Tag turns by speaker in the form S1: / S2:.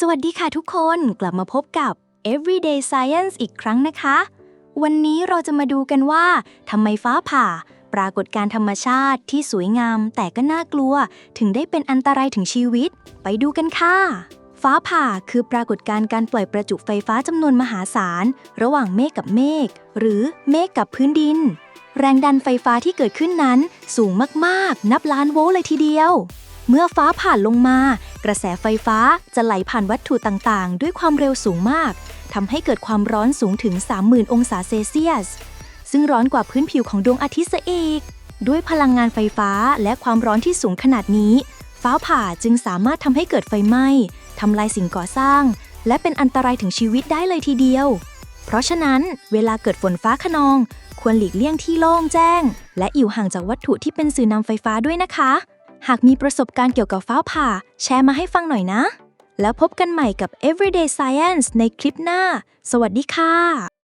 S1: สวัสดีค่ะทุกคนกลับมาพบกับ Everyday Science อีกครั้งนะคะ วันนี้เราจะมาดูกันว่าทำไมฟ้าผ่า ปรากฏการธรรมชาติที่สวยงาม แต่ก็น่ากลัว ถึงได้เป็นอันตรายถึงชีวิต ไปดูกันค่ะ ฟ้าผ่าคือปรากฏการณ์การปล่อยประจุไฟฟ้าจำนวนมหาศาล ระหว่างเมฆกับเมฆหรือเมฆกับพื้นดิน แรงดันไฟฟ้าที่เกิดขึ้นนั้น สูงมากๆ นับล้านโวลต์เลยทีเดียว เมื่อฟ้าผ่านลงมา กระแสไฟฟ้าจะไหลผ่านวัตถุต่างๆ ด้วยความเร็วสูงมากทำให้เกิดความร้อนสูงถึง 30,000 องศาเซลเซียส ซึ่งร้อนกว่าพื้นผิวของดวงอาทิตย์ซะอีก ด้วยพลังงานไฟฟ้าและความร้อนที่สูงขนาดนี้ ฟ้าผ่าจึงสามารถทำให้เกิดไฟไหม้ทำลายสิ่งก่อสร้าง และเป็นอันตรายถึงชีวิตได้เลยทีเดียว เพราะฉะนั้น เวลาเกิดฝนฟ้าขนอง ควรหลีกเลี่ยงที่โล่งแจ้ง และอยู่ห่างจากวัตถุที่เป็นสื่อนำไฟฟ้าด้วยนะคะ หากมีประสบการณ์เกี่ยวกับฟ้าผ่า แชร์มาให้ฟังหน่อยนะ แล้วพบกันใหม่กับ Everyday Science ในคลิปหน้า สวัสดีค่ะ